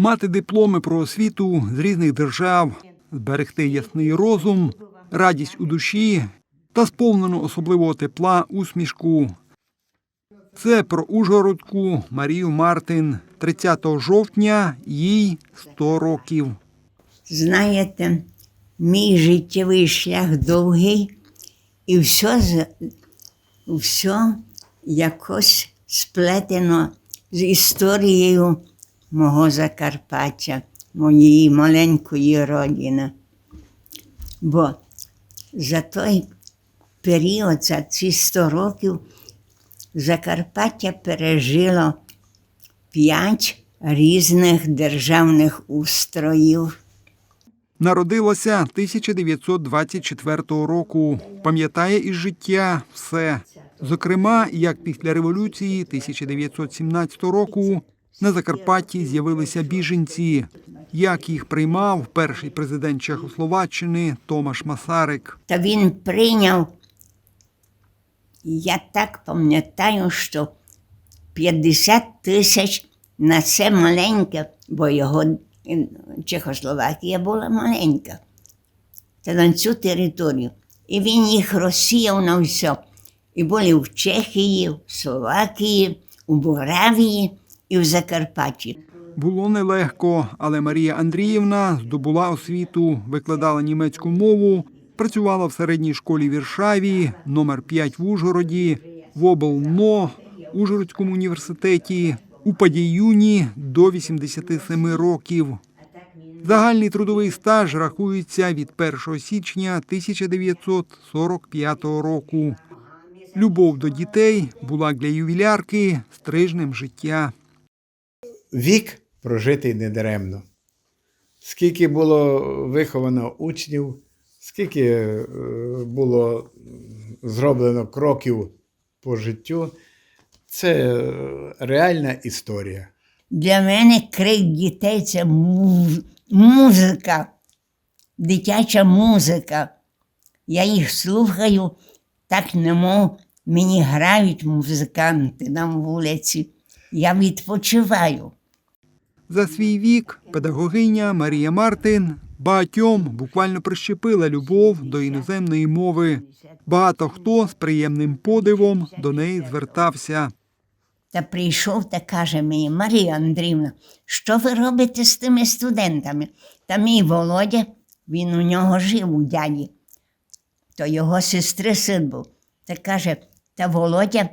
Мати дипломи про освіту з різних держав, зберегти ясний розум, радість у душі та сповнену особливого тепла усмішку. Це про Ужгородку Марію Мартин. 30 жовтня їй 100 років. Знаєте, мій життєвий шлях довгий, і все, все якось сплетено з історією мого Закарпаття, моєї маленької родини. Бо за той період, за ці 100 років, Закарпаття пережило п'ять різних державних устроїв. Народилася 1924 року. Пам'ятає із життя все. Зокрема, як після революції 1917 року на Закарпатті з'явилися біженці, як їх приймав перший президент Чехословаччини Томаш Масарик. Та він прийняв, я так пам'ятаю, що 50 тисяч на це маленьке, бо його е, Чехословакія була маленька. Та на цю територію. І він їх розсіяв на все. І були в Чехії, в Словакії, у Боравії і в Закарпатті. Було нелегко, але Марія Андріївна здобула освіту, викладала німецьку мову, працювала в середній школі в Віршаві, номер 5 в Ужгороді, в облно, Ужгородському університеті, у Падіюні до 87 років. Загальний трудовий стаж рахується від 1 січня 1945 року. Любов до дітей була для ювілярки стрижнем життя. Вік прожитий недаремно. Скільки було виховано учнів, скільки е, було зроблено кроків по життю, це реальна історія. Для мене крик дітей це музика, дитяча музика. Я їх слухаю, так немов мені грають музиканти на вулиці. Я відпочиваю. За свій вік педагогиня Марія Мартин багатьом буквально прищепила любов до іноземної мови. Багато хто з приємним подивом до неї звертався. Та прийшов та каже мені, Марія Андрівна, що ви робите з тими студентами? Та мій Володя, він у нього жив у дяді, то його сестри син був. Та каже, та Володя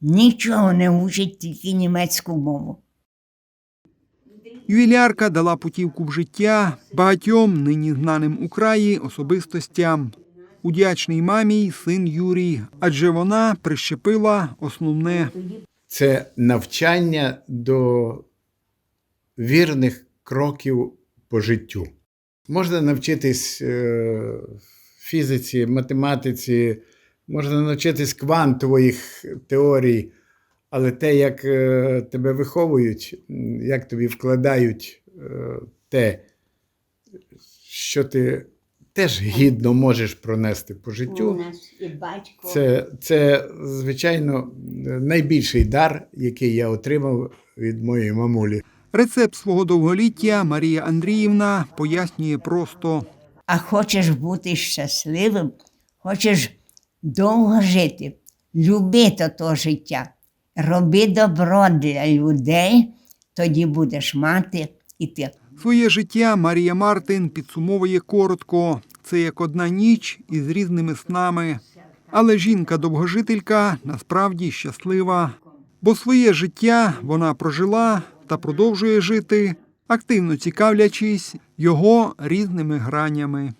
нічого не учить, тільки німецьку мову. Ювілярка дала путівку в життя багатьом нині знаним у краї особистостям. Удячний мамі й син Юрій, адже вона прищепила основне. Це навчання до вірних кроків по життю. Можна навчитись е, фізиці, математиці, можна навчитись квантових теорій, але те, як е, тебе виховують, як тобі вкладають е, те, що ти теж гідно можеш пронести по життю. Це, це, звичайно, найбільший дар, який я отримав від моєї мамулі. Рецепт свого довголіття Марія Андріївна пояснює просто. А хочеш бути щасливим, хочеш довго жити, люби то, то життя, роби добро для людей, тоді будеш мати і ти. Своє життя Марія Мартин підсумовує коротко. Це як одна ніч із різними снами. Але жінка-довгожителька насправді щаслива, бо своє життя вона прожила та продовжує жити, активно цікавлячись його різними гранями.